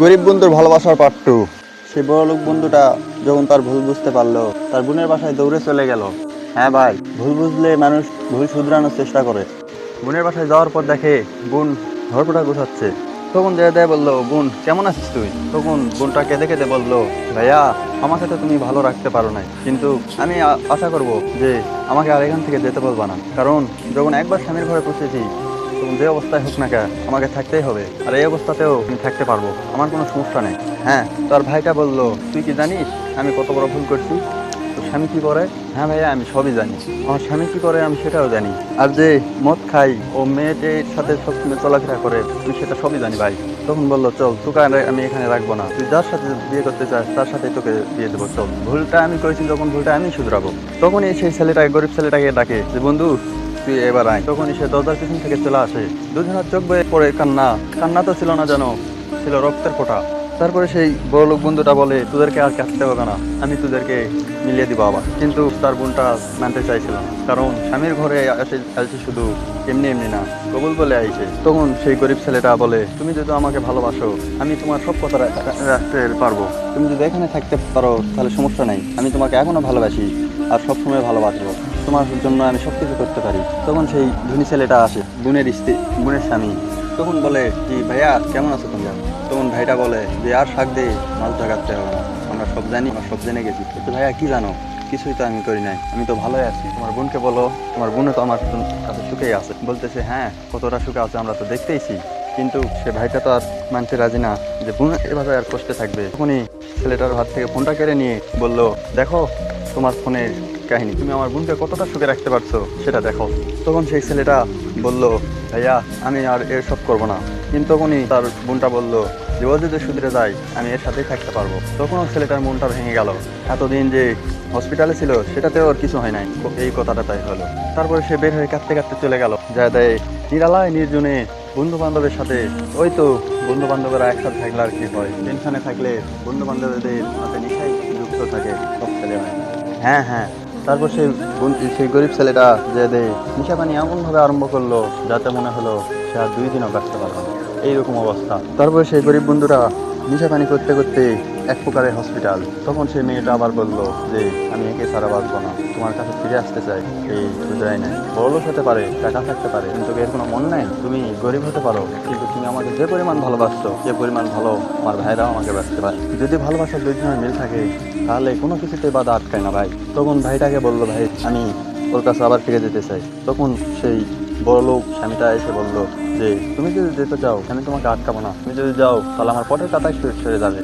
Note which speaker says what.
Speaker 1: গরিব বন্ধুর ভালোবাসার পার্ট টু সেই বড় লোক বন্ধুটা যখন তার ভুল বুঝতে পারল, তার বোনের বাসায় দৌড়ে চলে গেল। হ্যাঁ ভাই, ভুল বুঝলে মানুষ ভুল শুধরানোর চেষ্টা করে। বোনের বাসায় যাওয়ার পর দেখে বোন ঘরপোটা গোছাচ্ছে। তখন দেয়া দেয় বলল, বোন, কেমন আছিস তুই? তখন বোনটা কেঁদে কেঁদে বলল, ভাইয়া আমাকে তো তুমি ভালো রাখতে পারো নাই। কিন্তু আমি আশা করব যে আমাকে আর এখান থেকে যেতে বলবা না। কারণ যখন একবার স্বামীর ঘরে পৌঁছেছি যে অবস্থায় হোক না কেন, আমাকে থাকতেই হবে। আর এই অবস্থাতেও আমি থাকতে পারব। আমার কোনো সমস্যা নেই। হ্যাঁ তার ভাইটা বলল, তুই কি জানিস, আমি কত বড় ভুল করছি? তোর স্বামী কী করে? হ্যাঁ ভাইয়া, আমি সবই জানি। আমার স্বামী কি করে আমি সেটাও জানি। আর যে মদ খাই ও মেয়েটির সাথে সবসময় চলাফেরা করে তুই সেটা সবই জানি ভাই। তখন বলল, চল, তোকে আমি এখানে রাখব না। তুই যার সাথে বিয়ে করতে চাস, তার সাথে তোকে বিয়ে দেবো। চল, ভুলটা আমি করেছি, যখন ভুলটা আমি শুধরাবো। তখনই সেই ছেলেটাকে, গরিব ছেলেটাকে ডাকে যে, বন্ধু তুই এবার আয়। তখন সে দরজার পিছন থেকে চলে আসে। দুজনের চোখ বয়ে পড়ে কান্না। কান্না তো ছিল না জানো ছিল রক্তের ফোঁটা। তারপরে সেই বড় লোক বন্ধুটা বলে, তোদেরকে আর কাটতে হবে না। আমি তোদেরকে মিলিয়ে দিব আবার। কিন্তু তার বোনটা মানতে চাইছিল না। কারণ স্বামীর ঘরে আসে আসে শুধু এমনি এমনি না, কবুল বলে আইছে। তখন সেই গরিব ছেলেটা বলে, তুমি যদি আমাকে ভালোবাসো, আমি তোমার সব কথা রাখতে পারব। তুমি যদি এখানে থাকতে পারো, তাহলে সমস্যা নাই। আমি তোমাকে এখনও ভালোবাসি আর সবসময় ভালোবাসবো। তোমার জন্য আমি সব কিছু করতে পারি। তখন সেই ধনী ছেলেটা আসে, বোনের স্ত্রী, বোনের স্বামী। তখন বলে কি ভাইয়া, কেমন আছো তোমরা? তখন ভাইটা বলে, যে আর শাক দিয়ে মাছ ধরাতে হবে না। আমরা সব জানি, আমরা সব জেনে গেছি। কিন্তু ভাইয়া, কি জানো? কিছুই তো আমি করি নাই। আমি তো ভালোই আছি। তোমার বোনকে বলো, তোমার বোনও তো আমার কাছে সুখেই আছে। বলতেছে হ্যাঁ কতটা সুখে আছে আমরা তো দেখতেইছি। কিন্তু সে ভাইটা তো আর মানতে রাজি না যে বোন এভাবে আর কষ্টে থাকবে। তখনই ছেলেটার হাত থেকে ফোনটা কেড়ে নিয়ে বলল, দেখো, তোমার ফোনের কাহিনী। তুমি আমার বোনকে কতটা সুখে রাখতে পারছ, সেটা দেখো। তখন সেই ছেলেটা বলল, ভাইয়া, আমি আর এসব করব না। কিন্তু তখনই তার বোনটা বলল, যে ও যদি সুধরে যায়, আমি এর সাথেই থাকতে পারব। তখনও ছেলেটার মনটা ভেঙে গেল। এতদিন যে হসপিটালে ছিল, সেটাতেও আর কিছু হয় নাই। এই কথাটা তাই হলো। তারপরে সে বের হয়ে কাঁদতে কাঁদতে চলে গেল। যা দেয়, নিরালায় নির্জনে বন্ধু বান্ধবের সাথে, ওই তো বন্ধু বান্ধবরা একসাথে থাকলে আর কি হয়? টেনশনে থাকলে বন্ধু বান্ধবদের সাথে নিশাই যুক্ত থাকে, সব ছেলে হয় হ্যাঁ হ্যাঁ তারপর সেই সেই গরিব ছেলেটা যে দে নিশা পানি এমনভাবে আরম্ভ করল যাতে মনে হলো সে আর দুই দিনও বাঁচতে পারল না। এইরকম অবস্থা। তারপর সেই গরিব বন্ধুরা নিশা পানি করতে করতে এক প্রকারের হসপিটাল তখন সেই মেয়েটা আবার বলল যে, আমি একে ছাড়া বাঁচবো না। তোমার কাছে ফিরে আসতে চাই। এই বুঝাই নাই। বড়লোক হতে পারে, টাকা থাকতে পারে, কিন্তু এর কোনো মন নাই। তুমি গরিব হতে পারো, কিন্তু তুমি আমাকে যে পরিমাণ ভালোবাসছো যে পরিমাণ ভালো আমার ভাইরাও আমাকে বাঁচতে পারে। যদি ভালোবাসার দুজনের মিল থাকে তাহলে কোনো কিছুতে বাধা আটকায় না ভাই। তখন ভাইটাকে বলল, ভাই, আমি ওর কাছে আবার ফিরে যেতে চাই। তখন সেই বড় লোক স্বামীটা এসে বলল যে, তুমি যদি যেতে চাও, আমি তোমাকে আটকাবো না। তুমি যদি যাও, তাহলে আমার পটের কাতায় সরে যাবে।